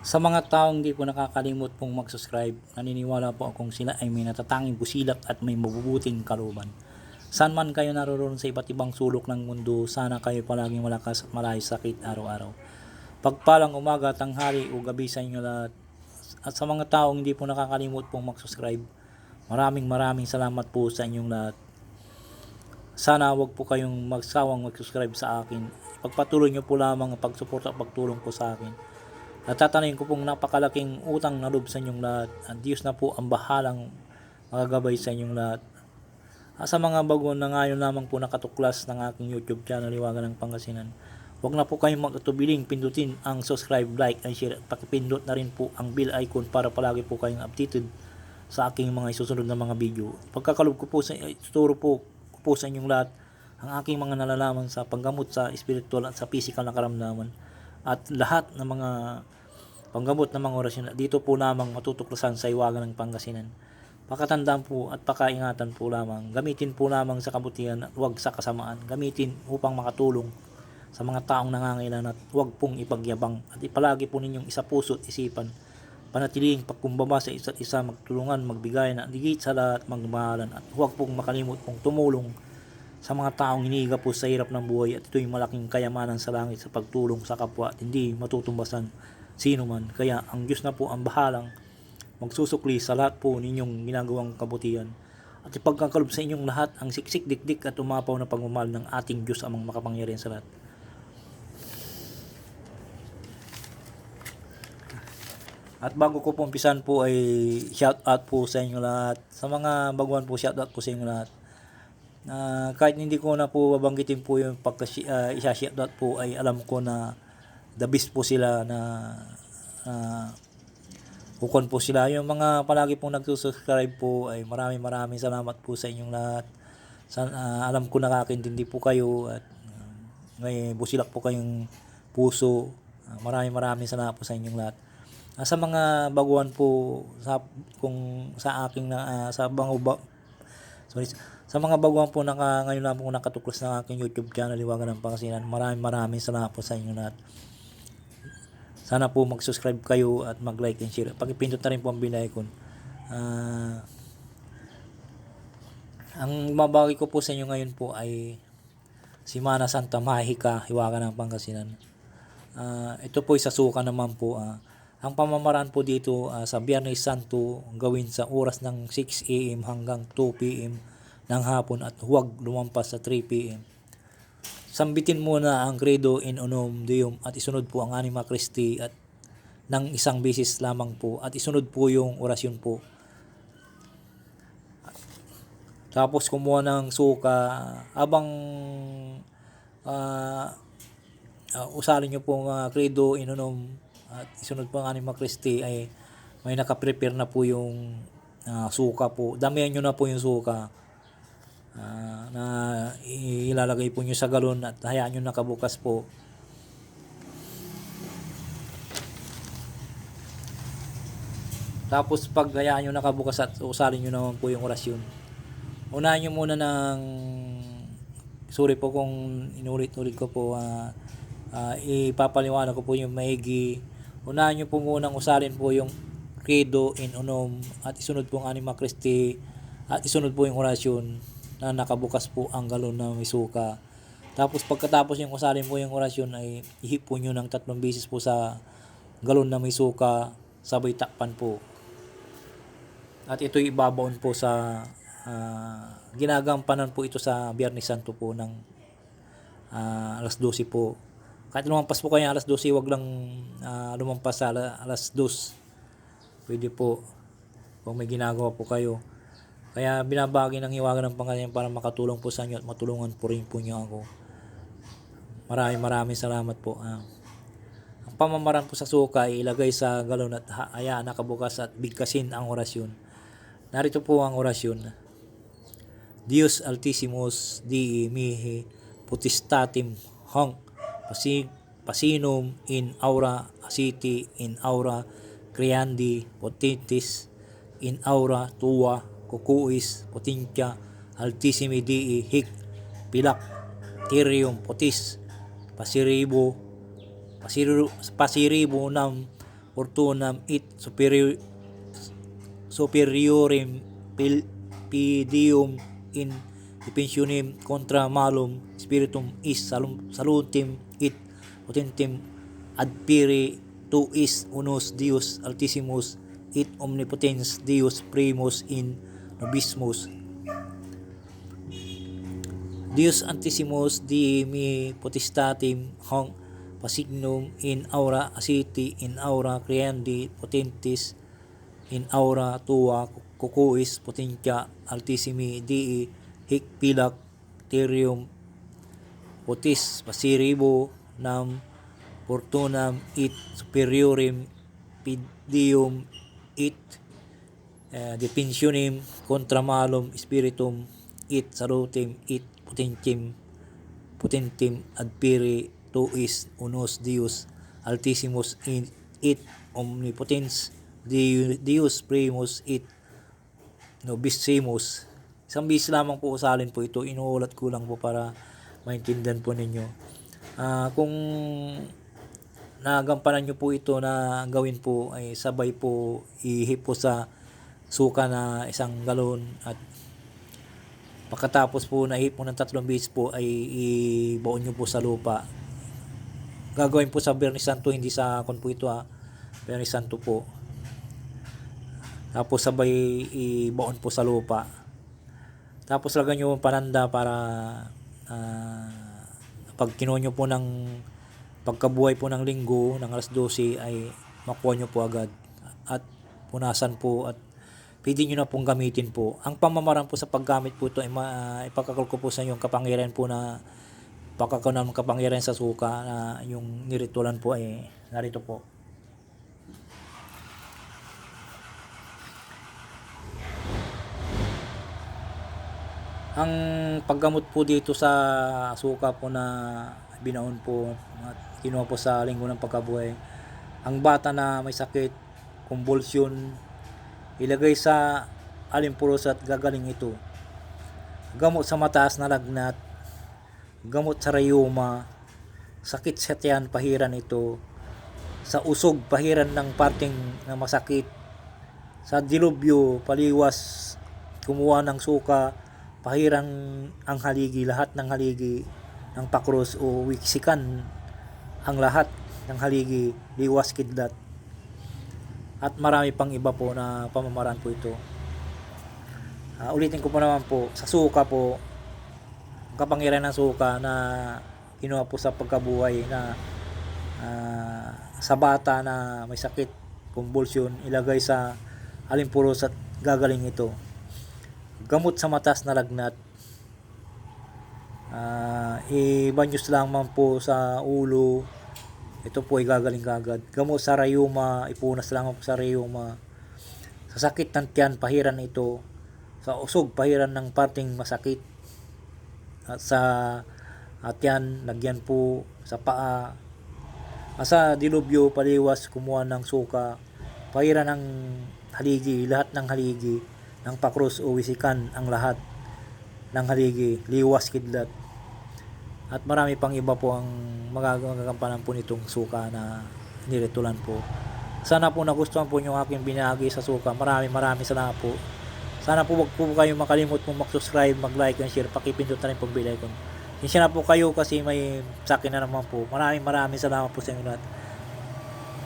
Sa mga taong hindi po nakakalimot pong mag-subscribe, naniniwala po akong sila ay may natatanging busilak at may mabubuting kalooban. Saan man kayo naroon sa iba't ibang sulok ng mundo, sana kayo palaging malakas at malayo sa sakit araw-araw. Pagpalang umaga, tanghali o gabi sa inyo lahat. At sa mga taong hindi po nakakalimot pong mag-subscribe, maraming maraming salamat po sa inyong lahat. Sana wag po kayong magsawang mag-subscribe sa akin. Pagpatuloy nyo po lamang ang pagsuporta at pagtulong po sa akin. Natatanayin ko pong napakalaking utang na loob sa inyong lahat. At Diyos na po ang bahalang magagabay sa inyong lahat. At sa mga bago na ngayon lamang po nakatuklas ng aking YouTube channel, Liwagan ng Pangasinan. Huwag na po kayong magtubiling pindutin ang subscribe, like, and share. At pakipindot na rin po ang bell icon para palagi po kayong updated sa aking mga isusunod na mga video. Pagkakalob ko po sa ituturo po ko po sa inyong lahat ang aking mga nalalaman sa panggamot sa spiritual at sa physical na karamdaman at lahat ng mga panggamot ng mga orasyon dito po lamang matutuklasan sa iwagan ng Pangasinan. Pakatandaan po at pakaingatan po lamang. Gamitin po lamang sa kabutihan at huwag sa kasamaan. Gamitin upang makatulong sa mga taong nangangailangan at huwag pong ipagyabang at ipalagi po ninyong isa puso at isipan panatiling pagkumbaba sa isa't isa, magtulungan, magbigay na digit sa lahat, magmahalan at huwag pong makalimot pong tumulong sa mga taong hinihiga po sa hirap ng buhay at ito'y malaking kayamanan sa langit sa pagtulong sa kapwa at hindi matutumbasan sino man. Kaya ang Diyos na po ang bahalang magsusukli sa lahat po ninyong ginagawang kabutihan at ipagkakalob sa inyong lahat ang siksik dikdik at umapaw na pagmamahal ng ating Diyos amang makapangyarihan sa lahat. At bago ko po umpisan po ay shout out po sa inyo lahat. Sa mga baguhan po shout out po sa inyo lahat. Na kahit hindi ko na po babanggitin po yung pagka uh, isa shout out po ay alam ko na the best po sila na uh, ukon po sila. Yung mga palagi pong nagsusubscribe po ay maraming maraming salamat po sa inyong lahat. Sa, uh, alam ko nakakaintindi po kayo at uh, may busilak po kayong puso. Uh, maraming maraming salamat po sa inyong lahat. Uh, sa mga baguhan po sa kung sa aking na uh, sa bango ba, sorry sa mga baguhan po naka ngayon lang po nakatuklas ng aking YouTube channel Liwagan ng Pangasinan. Maraming maraming salamat po sa inyo lahat. Sana po mag-subscribe kayo at mag-like and share. Pakipindot na rin po ang bell icon. Uh, ang mabagi ko po sa inyo ngayon po ay si Mana Santa Mahika, Hiwaga ng Pangasinan. Uh, ito po sa suka naman po. Uh, ang pamamaraan po dito uh, sa Biyernes Santo gawin sa oras ng 6 a.m. hanggang 2 p.m. ng hapon at huwag lumampas sa 3 p.m. Sambitin muna ang Credo in Unum Deum at isunod po ang Anima Christi at ng isang beses lamang po at isunod po yung orasyon po. Tapos kumuha ng suka habang uh, uh, usalin nyo po ang uh, Credo in Unum at isunod po ang Anima Christi ay may nakaprepare na po yung uh, suka po. Damihan nyo na po yung suka uh, na ilalagay po nyo sa galon at hayaan nyo nakabukas po. Tapos pag hayaan nyo nakabukas at usalin nyo naman po yung orasyon. Unahin nyo muna ng sorry po kung inulit-ulit ko po uh, uh, ipapaliwanag ko po yung maigi unahin nyo po munang usalin po yung credo in unum at isunod po ang anima Christi at isunod po yung orasyon na nakabukas po ang galon na may suka. Tapos pagkatapos yung usalin po yung orasyon ay ihip po nyo ng tatlong beses po sa galon na may suka sabay takpan po. At ito ibabaon po sa uh, ginagampanan po ito sa Biyernes Santo po ng uh, alas 12 po kahit lumampas po kayo alas 12, wag lang uh, lumampas sa alas 2. Pwede po kung may ginagawa po kayo. Kaya binabagi ng hiwaga ng Panginoon para makatulong po sa inyo at matulungan po rin po niyo ako. Maraming maraming salamat po. Uh, ang pamamaraan po sa suka ay ilagay sa galon at hayaan nakabukas at bigkasin ang orasyon. Narito po ang orasyon. Dios Altissimus Dii Mihi Putistatim Hong pasig, pasinum in aura city in aura creandi potentis in aura tua kukuis potentia altissimi dii hic pilak tirium potis pasiribo pasiribo, pasiribo nam fortunam it superior superiorem pil, pidium in defensionem contra malum spiritum is salum, salutim it potentem adpire tu is unus Deus altissimus it omnipotens Deus primus in nobismus. Deus antissimus di mi potestatim hong pasignum in aura asiti in aura creandi potentis in aura tua cucuis potentia altissimi dii hic pilak terium potis pasiribo nam fortunam it superiorem pidium it uh, defensionem contra malum spiritum it salutem it potentem potentem adpire tuis unus Deus altissimus in it omnipotens Deu- Deus primus it nobissimus isang bis lamang po usalin po ito inuulat ko lang po para maintindihan po ninyo. Ah, kung nagampanan nyo po ito na gawin po ay sabay po ihip po sa suka na isang galon at pagkatapos po naihip mo ng tatlong beses po ay ibaon nyo po sa lupa. Gagawin po sa Bernis Santo hindi sa kon po ha. Bernis Santo po. Tapos sabay ibaon po sa lupa. Tapos lagyan nyo pananda para ah, pag kinuha po ng pagkabuhay po ng linggo ng alas 12 ay makuha nyo po agad. At punasan po at pwede nyo na pong gamitin po. Ang pamamaraan po sa paggamit po ito ay ma, ipakakal ko po sa yung kapangyarihan po na pakakaw ng kapangyarihan sa suka na yung niritualan po ay narito po. Ang paggamot po dito sa suka po na binaon po at kinuha po sa linggo ng pagkabuhay. Ang bata na may sakit, convulsion, ilagay sa alimpuros at gagaling ito. Gamot sa mataas na lagnat, gamot sa rayuma, sakit sa tiyan, pahiran ito, sa usog, pahiran ng parting na masakit, sa dilubyo, paliwas, kumuha ng suka, pahiran ang haligi, lahat ng haligi ng pakros o wiksikan ang lahat ng haligi, liwas kidlat. At marami pang iba po na pamamaraan po ito. Ah, ulitin ko po naman po, sa suka po, ang kapangyarihan ng suka na kinuha po sa pagkabuhay na ah, sa bata na may sakit, convulsion, ilagay sa alimpuros at gagaling ito. Gamot sa matas na lagnat, Ah, ibanyos lamang po sa ulo. Ito po ay gagaling kagad. Gamot sa rayuma, ipunas lang po sa rayuma. Sa sakit ng tiyan, pahiran ito. Sa usog, pahiran ng parting masakit. At sa at yan, lagyan po sa paa. At sa dilubyo, paliwas, kumuha ng suka. Pahiran ng haligi, lahat ng haligi, ng pakros o wisikan ang lahat ng haligi, liwas kidlat. At marami pang iba po ang magagampanan po nitong suka na niritulan po. Sana po nagustuhan po yung aking binahagi sa suka. Marami marami salamat po. Sana po wag po kayo makalimot po mag-subscribe, mag-like, and share. Pakipindot na rin po bell icon. Sinsya na po kayo kasi may sa akin na naman po. Maraming maraming salamat po sa inyo lahat.